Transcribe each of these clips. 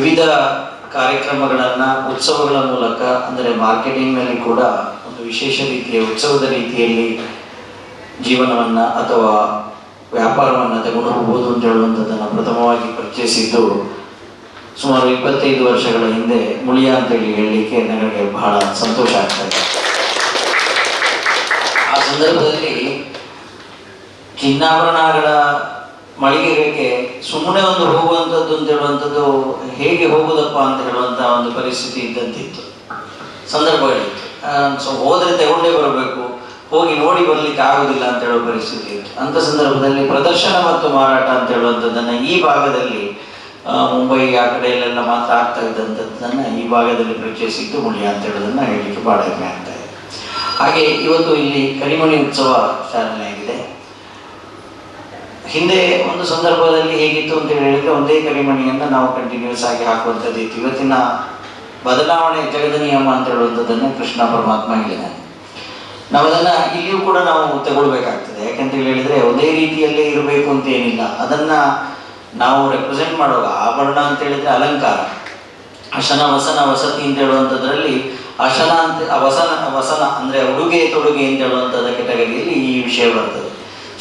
ವಿವಿಧ ಕಾರ್ಯಕ್ರಮಗಳನ್ನು, ಉತ್ಸವಗಳ ಮೂಲಕ, ಅಂದರೆ ಮಾರ್ಕೆಟಿಂಗ್ನಲ್ಲಿ ಕೂಡ ಒಂದು ವಿಶೇಷ ರೀತಿಯ ಉತ್ಸವದ ರೀತಿಯಲ್ಲಿ ಜೀವನವನ್ನು ಅಥವಾ ವ್ಯಾಪಾರವನ್ನು ತಗೊಂಡು ಹೋಗ್ಬೋದು ಅಂತ ಹೇಳುವಂಥದ್ದನ್ನು ಪ್ರಥಮವಾಗಿ ಪರಿಚಯಿಸಿದ್ದು ಸುಮಾರು ಇಪ್ಪತ್ತೈದು ವರ್ಷಗಳ ಹಿಂದೆ ಮುಳಿಯ ಅಂತೇಳಿ ಹೇಳಲಿಕ್ಕೆ ನನಗೆ ಬಹಳ ಸಂತೋಷ ಆಗ್ತದೆ ಆ ಸಂದರ್ಭದಲ್ಲಿ ಚಿನ್ನಾಭರಣಗಳ ಮಳಿಗೆಗೆ ಸುಮ್ಮನೆ ಒಂದು ಹೋಗುವಂಥದ್ದು ಅಂತ ಹೇಳುವಂಥದ್ದು ಹೇಗೆ ಹೋಗುದಪ್ಪ ಅಂತ ಹೇಳುವಂಥ ಒಂದು ಪರಿಸ್ಥಿತಿ ಇದ್ದಂತಿತ್ತು. ಸಂದರ್ಭಗಳಿತ್ತು ಸೊ ಹೋದರೆ ತಗೊಂಡೇ ಬರಬೇಕು, ಹೋಗಿ ನೋಡಿ ಬರಲಿಕ್ಕೆ ಆಗುದಿಲ್ಲ ಅಂತ ಹೇಳುವ ಪರಿಸ್ಥಿತಿ ಇತ್ತು. ಅಂತ ಸಂದರ್ಭದಲ್ಲಿ ಪ್ರದರ್ಶನ ಮತ್ತು ಮಾರಾಟ ಅಂತ ಹೇಳುವಂಥದ್ದನ್ನು ಈ ಭಾಗದಲ್ಲಿ ಮುಂಬೈ ಆ ಕಡೆಯಲ್ಲೆಲ್ಲ ಮಾತ್ರ ಆಗ್ತಾ ಇದ್ದಂಥದ್ದನ್ನು ಈ ಭಾಗದಲ್ಲಿ ಪರಿಚಯಿಸಿದ್ದು ಮುಳಿಯ ಅಂತ ಹೇಳೋದನ್ನ ಹೇಳಲಿಕ್ಕೆ ಭಾಳ ಹೆಮ್ಮೆ ಆಗ್ತಾ ಇದೆ. ಹಾಗೆ ಇವತ್ತು ಇಲ್ಲಿ ಕರಿಮಣಿ ಉತ್ಸವ ಚಾಲನೆ ಆಗಿದೆ. ಹಿಂದೆ ಒಂದು ಸಂದರ್ಭದಲ್ಲಿ ಹೇಗಿತ್ತು ಅಂತ ಹೇಳಿದ್ರೆ ಒಂದೇ ಕರಿಮಣಿಯನ್ನು ನಾವು ಕಂಟಿನ್ಯೂಸ್ ಆಗಿ ಹಾಕುವಂಥದ್ದು ಇತ್ತು. ಇವತ್ತಿನ ಬದಲಾವಣೆ ಜಗದ ನಿಯಮ ಅಂತ ಹೇಳುವಂಥದ್ದನ್ನು ಕೃಷ್ಣ ಪರಮಾತ್ಮ ಹೇಳಿದ್ದಾನೆ. ನಾವು ಅದನ್ನ ಇಲ್ಲಿಯೂ ಕೂಡ ನಾವು ತಗೊಳ್ಬೇಕಾಗ್ತದೆ. ಯಾಕಂತ ಹೇಳಿದ್ರೆ ಒಂದೇ ರೀತಿಯಲ್ಲೇ ಇರಬೇಕು ಅಂತ ಏನಿಲ್ಲ. ಅದನ್ನ ನಾವು ರೆಪ್ರೆಸೆಂಟ್ ಮಾಡುವಾಗ ಆಭರಣ ಅಂತ ಹೇಳಿದ್ರೆ ಅಲಂಕಾರ. ಅಶನ ವಸನ, ವಸತಿ ಅಂತ ಹೇಳುವಂಥದ್ರಲ್ಲಿ ಅಶನ ಅಂತ, ವಸನ ವಸನ ಅಂದ್ರೆ ಉಡುಗೆ ತೊಡುಗೆ ಅಂತ ಹೇಳುವಂಥದ್ದು ಕೆಟಗರಿಯಲ್ಲಿ ಈ ವಿಷಯ ಬರ್ತದೆ.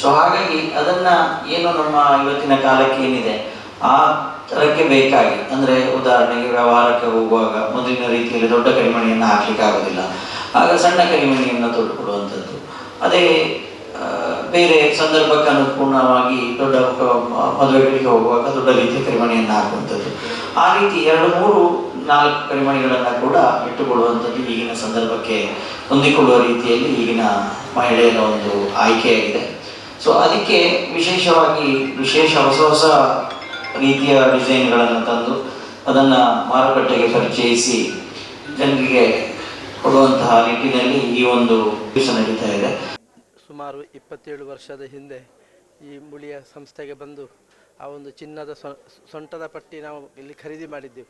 ಸೊ ಹಾಗಾಗಿ ಅದನ್ನ ಏನು ನಮ್ಮ ಇವತ್ತಿನ ಕಾಲಕ್ಕೆ ಏನಿದೆ? ಆ ತರಕ್ಕೆ ಬೇಕಾಗಿ, ಅಂದ್ರೆ ಉದಾಹರಣೆಗೆ ವ್ಯವಹಾರಕ್ಕೆ ಹೋಗುವಾಗ ಮೊದಲಿನ ರೀತಿಯಲ್ಲಿ ದೊಡ್ಡ ಕರಿಮಣಿಯನ್ನು ಹಾಕ್ಲಿಕ್ಕೆ ಆಗೋದಿಲ್ಲ. ಆಗ ಸಣ್ಣ ಕರಿಮಣಿಯನ್ನು ತೊಟ್ಟುಕೊಡುವಂಥದ್ದು ಅದೇ ಬೇರೆ ಸಂದರ್ಭಕ್ಕೆ ಅನುಗುಣವಾಗಿ ದೊಡ್ಡ ಮದುವೆಗಳಿಗೆ ಹೋಗುವಾಗ ದೊಡ್ಡ ರೀತಿಯ ಕರಿಮಣಿಯನ್ನು ಹಾಕುವಂಥದ್ದು. ಆ ರೀತಿ ಎರಡು, ಮೂರು, ನಾಲ್ಕು ಕರಿಮಣಿಗಳನ್ನು ಕೂಡ ಇಟ್ಟುಕೊಳ್ಳುವಂಥದ್ದು ಈಗಿನ ಸಂದರ್ಭಕ್ಕೆ ಹೊಂದಿಕೊಳ್ಳುವ ರೀತಿಯಲ್ಲಿ ಈಗಿನ ಮಹಿಳೆಯರ ಒಂದು ಆಯ್ಕೆಯಾಗಿದೆ. ಸೊ ಅದಕ್ಕೆ ವಿಶೇಷವಾಗಿ ವಿಶೇಷ ಹೊಸ ಹೊಸ ರೀತಿಯ ಡಿಸೈನ್ಗಳನ್ನು ತಂದು ಅದನ್ನು ಮಾರುಕಟ್ಟೆಗೆ ಪರಿಚಯಿಸಿ ಜನರಿಗೆ ಕೊಡುವಂತಹ ನಿಟ್ಟಿನಲ್ಲಿ ಈ ಒಂದು ದಿವಸ ನಡೀತಾ ಇದೆ. ಸುಮಾರು ಇಪ್ಪತ್ತೇಳು ವರ್ಷದ ಹಿಂದೆ ಈ ಮುಳಿಯ ಸಂಸ್ಥೆಗೆ ಬಂದು ಆ ಒಂದು ಚಿನ್ನದ ಸೊಂಟದ ಪಟ್ಟಿ ನಾವು ಇಲ್ಲಿ ಖರೀದಿ ಮಾಡಿದ್ದೆವು.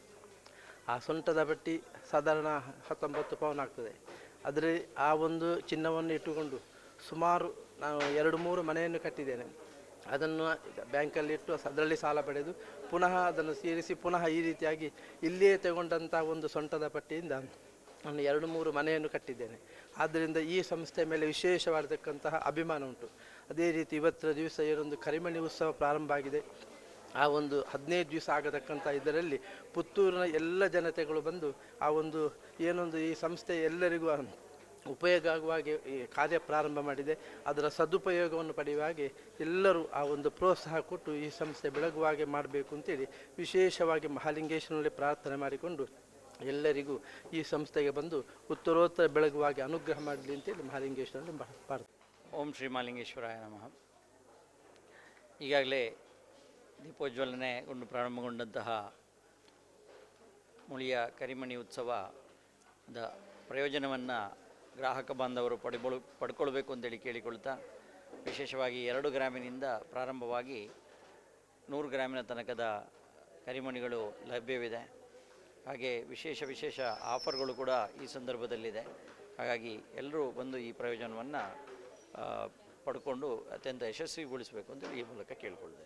ಆ ಸೊಂಟದ ಪಟ್ಟಿ ಸಾಧಾರಣ ಹತ್ತೊಂಬತ್ತು ಪೌನ್ ಆಗ್ತದೆ. ಆದರೆ ಆ ಒಂದು ಚಿನ್ನವನ್ನು ಇಟ್ಟುಕೊಂಡು ಸುಮಾರು ನಾನು ಎರಡು ಮೂರು ಮನೆಯನ್ನು ಕಟ್ಟಿದ್ದೇನೆ. ಅದನ್ನು ಬ್ಯಾಂಕಲ್ಲಿ ಇಟ್ಟು ಅದರಲ್ಲಿ ಸಾಲ ಪಡೆದು ಪುನಃ ಅದನ್ನು ಸೇರಿಸಿ ಪುನಃ ಈ ರೀತಿಯಾಗಿ ಇಲ್ಲಿಯೇ ತಗೊಂಡಂಥ ಒಂದು ಸೊಂಟದ ಪಟ್ಟಿಯಿಂದ ನಾನು ಎರಡು ಮೂರು ಮನೆಯನ್ನು ಕಟ್ಟಿದ್ದೇನೆ. ಆದ್ದರಿಂದ ಈ ಸಂಸ್ಥೆ ಮೇಲೆ ವಿಶೇಷವಾಗಿರ್ತಕ್ಕಂತಹ ಅಭಿಮಾನ ಉಂಟು. ಅದೇ ರೀತಿ ಇವತ್ತಿನ ದಿವಸ ಏನೊಂದು ಕರಿಮಣಿ ಉತ್ಸವ ಪ್ರಾರಂಭ ಆಗಿದೆ. ಆ ಒಂದು ಹದಿನೈದು ದಿವಸ ಆಗತಕ್ಕಂಥ ಇದರಲ್ಲಿ ಪುತ್ತೂರಿನ ಎಲ್ಲ ಜನತೆಗಳು ಬಂದು ಆ ಒಂದು ಏನೊಂದು ಈ ಸಂಸ್ಥೆ ಎಲ್ಲರಿಗೂ ಉಪಯೋಗ ಆಗುವ ಈ ಕಾರ್ಯ ಪ್ರಾರಂಭ ಮಾಡಿದೆ. ಅದರ ಸದುಪಯೋಗವನ್ನು ಪಡೆಯುವ ಹಾಗೆ ಎಲ್ಲರೂ ಆ ಒಂದು ಪ್ರೋತ್ಸಾಹ ಕೊಟ್ಟು ಈ ಸಂಸ್ಥೆ ಬೆಳಗುವ ಹಾಗೆ ಮಾಡಬೇಕು ಅಂತೇಳಿ ವಿಶೇಷವಾಗಿ ಮಹಾಲಿಂಗೇಶ್ವರನಲ್ಲಿ ಪ್ರಾರ್ಥನೆ ಮಾಡಿಕೊಂಡು ಎಲ್ಲರಿಗೂ ಈ ಸಂಸ್ಥೆಗೆ ಬಂದು ಉತ್ತರೋತ್ತರ ಬೆಳಗುವ ಹಾಗೆ ಅನುಗ್ರಹ ಮಾಡಲಿ ಅಂತೇಳಿ ಮಹಾಲಿಂಗೇಶ್ವರನಲ್ಲಿ ಪ್ರಾರ್ಥನೆ. ಓಂ ಶ್ರೀ ಮಹಾಲಿಂಗೇಶ್ವರಾಯ ನಮಃ. ಈಗಾಗಲೇ ದೀಪೋಜ್ವಲನೆಗೊಂಡು ಪ್ರಾರಂಭಗೊಂಡಂತಹ ಮುಳಿಯ ಕರಿಮಣಿ ಉತ್ಸವದ ಪ್ರಯೋಜನವನ್ನು ಗ್ರಾಹಕ ಬಾಂಧವರು ಪಡಿಬಳು, ಪಡ್ಕೊಳ್ಬೇಕು ಅಂತೇಳಿ ಕೇಳಿಕೊಳ್ತಾ, ವಿಶೇಷವಾಗಿ ಎರಡು ಗ್ರಾಮಿನಿಂದ ಪ್ರಾರಂಭವಾಗಿ ನೂರು ಗ್ರಾಮಿನ ತನಕದ ಕರಿಮಣಿಗಳು ಲಭ್ಯವಿದೆ. ಹಾಗೆ ವಿಶೇಷ ವಿಶೇಷ ಆಫರ್ಗಳು ಕೂಡ ಈ ಸಂದರ್ಭದಲ್ಲಿದೆ. ಹಾಗಾಗಿ ಎಲ್ಲರೂ ಬಂದು ಈ ಪ್ರಯೋಜನವನ್ನು ಪಡ್ಕೊಂಡು ಅತ್ಯಂತ ಯಶಸ್ವಿಗೊಳಿಸಬೇಕು ಅಂತ ಈ ಮೂಲಕ ಕೇಳಿಕೊಳ್ತೇನೆ